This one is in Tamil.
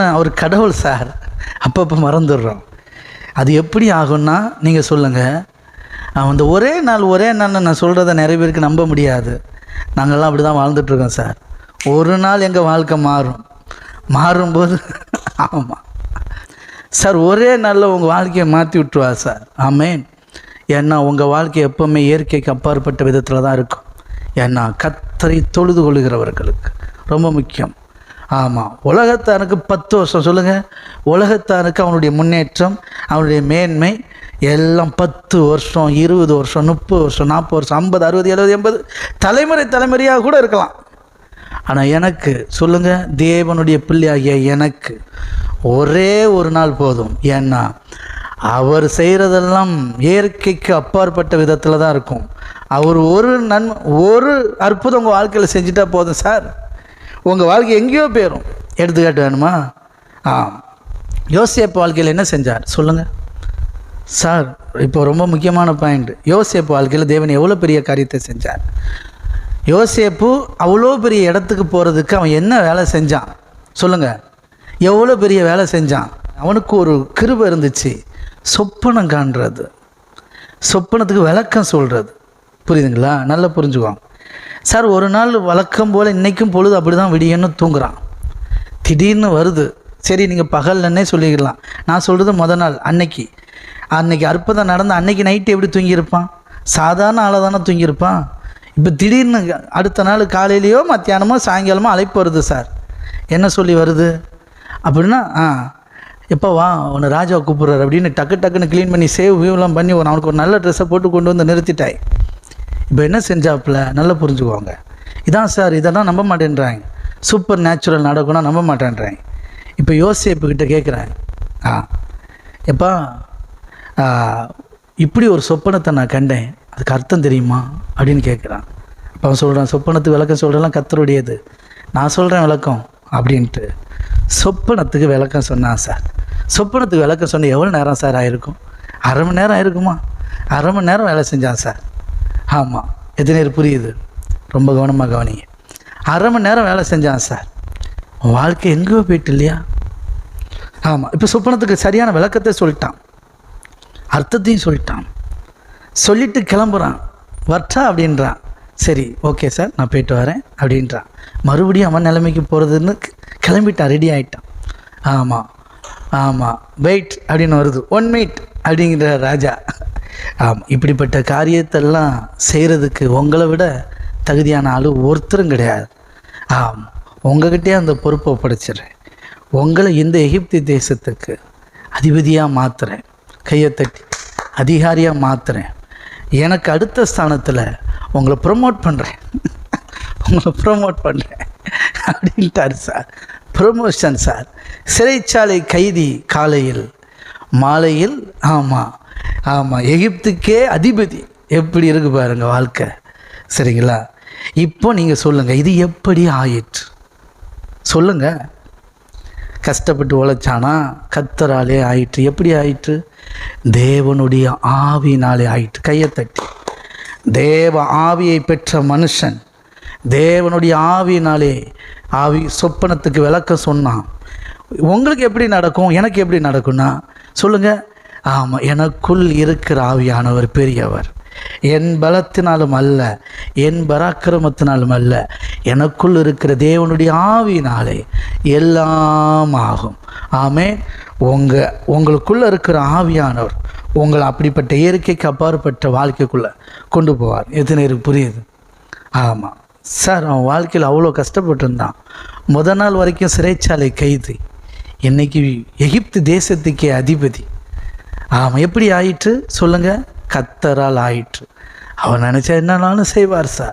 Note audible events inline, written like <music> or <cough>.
நான் அவர் கடவுள் சார் அப்பப்போ மறந்துடுறோம். அது எப்படி ஆகும்னா நீங்கள் சொல்லுங்கள் அந்த ஒரே நாள் ஒரே நாள் நான் சொல்கிறத நிறைய பேருக்கு நம்ப முடியாது. நாங்கள்லாம் அப்படி தான் வாழ்ந்துட்டுருக்கோம் சார். ஒரு நாள் எங்கள் வாழ்க்கை மாறும். மாறும்போது <laughs> ஆமாம் சார் ஒரே நாளில் உங்கள் வாழ்க்கையை மாற்றி விட்டுருவா சார். ஆமேன். ஏன்னா உங்கள் வாழ்க்கை எப்போவுமே இயற்கைக்கு அப்பாற்பட்ட விதத்தில் தான் இருக்கும். ஏன்னா கத்தரை தொழுது கொள்கிறவர்களுக்கு ரொம்ப முக்கியம். ஆமாம் உலகத்தானுக்கு பத்து வருஷம் சொல்லுங்கள் உலகத்தானுக்கு அவனுடைய முன்னேற்றம் அவனுடைய மேன்மை எல்லாம் பத்து வருஷம் இருபது வருஷம் முப்பது வருஷம் நாற்பது வருஷம் ஐம்பது அறுபது எழுபது எண்பது தலைமுறை தலைமுறையாக கூட இருக்கலாம். ஆனால் எனக்கு சொல்லுங்கள் தேவனுடைய பிள்ளையாகிய எனக்கு ஒரே ஒரு நாள் போதும். ஏன்னா அவர் செய்கிறதெல்லாம் இயற்கைக்கு அப்பாற்பட்ட விதத்தில் தான் இருக்கும். அவர் ஒரு நன்மை ஒரு அற்புதம் உங்கள் வாழ்க்கையில் செஞ்சுட்டா போதும் சார். உங்கள் வாழ்க்கை எங்கேயோ போயிடும் எடுத்துக்காட்டு வேணுமா? ஆ யோசேப் வாழ்க்கையில் என்ன செஞ்சார்? சொல்லுங்கள் சார் இப்போ ரொம்ப முக்கியமான பாயிண்ட் யோசேப்பு வாழ்க்கையில் தேவன் எவ்வளோ பெரிய காரியத்தை செஞ்சார்? யோசேப்பு அவ்வளோ பெரிய இடத்துக்கு போகிறதுக்கு அவன் என்ன வேலை செஞ்சான்? சொல்லுங்கள் எவ்வளோ பெரிய வேலை செஞ்சான்? அவனுக்கு ஒரு கிருபை இருந்துச்சு. சொப்பனம் காண்றது. சொப்பனத்துக்கு விளக்கம் சொல்கிறது புரியுதுங்களா? நல்லா புரிஞ்சுக்குவான் சார் ஒரு நாள் வழக்கம் போல் இன்றைக்கும் பொழுது அப்படி தான் விடியன்னு தூங்குறான். திடீர்னு வருது. சரி நீங்கள் பகல்லன்னே சொல்லிக்கலாம் நான் சொல்கிறது முத நாள் அன்னைக்கு. அன்னைக்கு அற்புதம் நடந்த அன்னைக்கு நைட்டு எப்படி தூங்கியிருப்பான்? சாதாரண ஆளாக தானே தூங்கியிருப்பான்? இப்போ திடீர்னு அடுத்த நாள் காலையிலையோ மத்தியானமோ சாயங்காலமோ அழைப்பு வருது சார். என்ன சொல்லி வருது? அப்படின்னா ஆ எப்போ வா உன்னை ராஜாவை கூப்பிட்றாரு அப்படின்னு டக்கு டக்குன்னு க்ளீன் பண்ணி சேவ் வியூலாம் பண்ணி ஒரு அவனுக்கு ஒரு நல்ல ட்ரெஸ்ஸை போட்டு கொண்டு வந்து நிறுத்திட்டாய். இப்போ என்ன செஞ்சாப்புல? நல்லா புரிஞ்சுக்குவாங்க. இதான் சார் இதெல்லாம் நம்ப மாட்டேன்றாங்க. சூப்பர் நேச்சுரல் நடக்கும்னா நம்ப மாட்டேன்றாங்க. இப்போ யோசிப்புக்கிட்ட கேட்குறேன் ஆ. எப்பா இப்படி ஒரு சொப்பனத்தை நான் கண்டேன். அதுக்கு அர்த்தம் தெரியுமா? அப்படின்னு கேட்குறான் அப்போ அவன் சொல்கிறான் சொப்பனத்துக்கு விளக்கம் சொல்கிறலாம் கத்தருடையது. நான் சொல்கிறேன் விளக்கம் அப்படின்ட்டு. சொப்பனத்துக்கு விளக்கம் சொன்னான் சார். சொப்பனத்துக்கு விளக்கம் சொன்ன எவ்வளோ நேரம் சார் ஆயிருக்கும்? அரை மணி நேரம் ஆயிருக்குமா? அரை மணி நேரம் வேலை செஞ்சான் சார். ஆமாம் எத்தனை பேர் புரியுது. ரொம்ப கவனமாக கவனிங்க. அரை மணி நேரம் வேலை செஞ்சான் சார். உன் வாழ்க்கை எங்கேயோ போயிட்டு இல்லையா? ஆமாம் இப்போ சொப்பனத்துக்கு சரியான விளக்கத்தை சொல்லிட்டான். அர்த்தத்தையும் சொல்லிட்டான். சொல்லிட்டு கிளம்புறான். வர்றா அப்படின்றான். சரி ஓகே சார் நான் போயிட்டு வரேன் அப்படின்றான். மறுபடியும் அவன் நிலைமைக்கு போகிறதுன்னு கிளம்பிட்டான் ரெடி ஆகிட்டான் ஆமாம் ஆமாம் வெயிட் அப்படின்னு வருது. ஒன் மினிட் அப்படிங்கிற ராஜா. ஆமாம் இப்படிப்பட்ட காரியத்தெல்லாம் செய்கிறதுக்கு உங்களை விட தகுதியான ஆள் ஒருத்தரும் கிடையாது. ஆம் உங்ககிட்டே அந்த பொறுப்பை படைச்சிடுறேன். உங்களை இந்த எகிப்து தேசத்துக்கு அதிபதியாக மாற்றுறேன் கையை தட்டி அதிகாரியாக மாற்றுறேன் எனக்கு அடுத்த ஸ்தானத்தில் உங்களை ப்ரொமோட் பண்ணுறேன் உங்களை ப்ரொமோட் பண்ணுறேன் அப்படின்ட்டார் சார். Promotion sir. சிறைச்சாலை கைதி காலையில் மாலையில் ஆமாம் ஆமாம் எகிப்துக்கே அதிபதி. எப்படி இருக்கு பாருங்க வாழ்க்கை. சரிங்களா? இப்போ நீங்கள் சொல்லுங்கள் இது எப்படி ஆயிற்று? சொல்லுங்கள் கஷ்டப்பட்டு உழைச்சானா கத்தராலே ஆயிற்று. எப்படி ஆயிற்று? தேவனுடைய ஆவியினாலே ஆயிற்று. கையை தட்டி. தேவ ஆவியை பெற்ற மனுஷன் தேவனுடைய ஆவியினாலே ஆவி சொப்பனத்துக்கு விளக்கம் சொன்னான். உங்களுக்கு எப்படி நடக்கும்? எனக்கு எப்படி நடக்கும்னா சொல்லுங்கள் ஆமாம் எனக்குள் இருக்கிற ஆவியானவர் பெரியவர். என் பலத்தினாலும் அல்ல என் பராக்கிரமத்தினாலும் அல்ல எனக்குள் இருக்கிற தேவனுடைய ஆவியினாலே எல்லாம் ஆகும். ஆமே உங்கள் உங்களுக்குள்ளே இருக்கிற ஆவியானவர் உங்களை அப்படிப்பட்ட இயற்கைக்கு அப்பாற்பட்ட வாழ்க்கைக்குள்ளே கொண்டு போவார். எத்தனை இருக்கு புரியுது? ஆமாம் சார் அவன் வாழ்க்கையில் அவ்வளோ கஷ்டப்பட்டுருந்தான். முத நாள் வரைக்கும் சிறைச்சாலை கைது. இன்னைக்கு எகிப்து தேசத்துக்கே அதிபதி. ஆமாம் எப்படி ஆயிற்று? சொல்லுங்கள் கத்தரால் ஆயிற்று. அவன் நினச்சா என்னன்னாலும் செய்வார் சார்.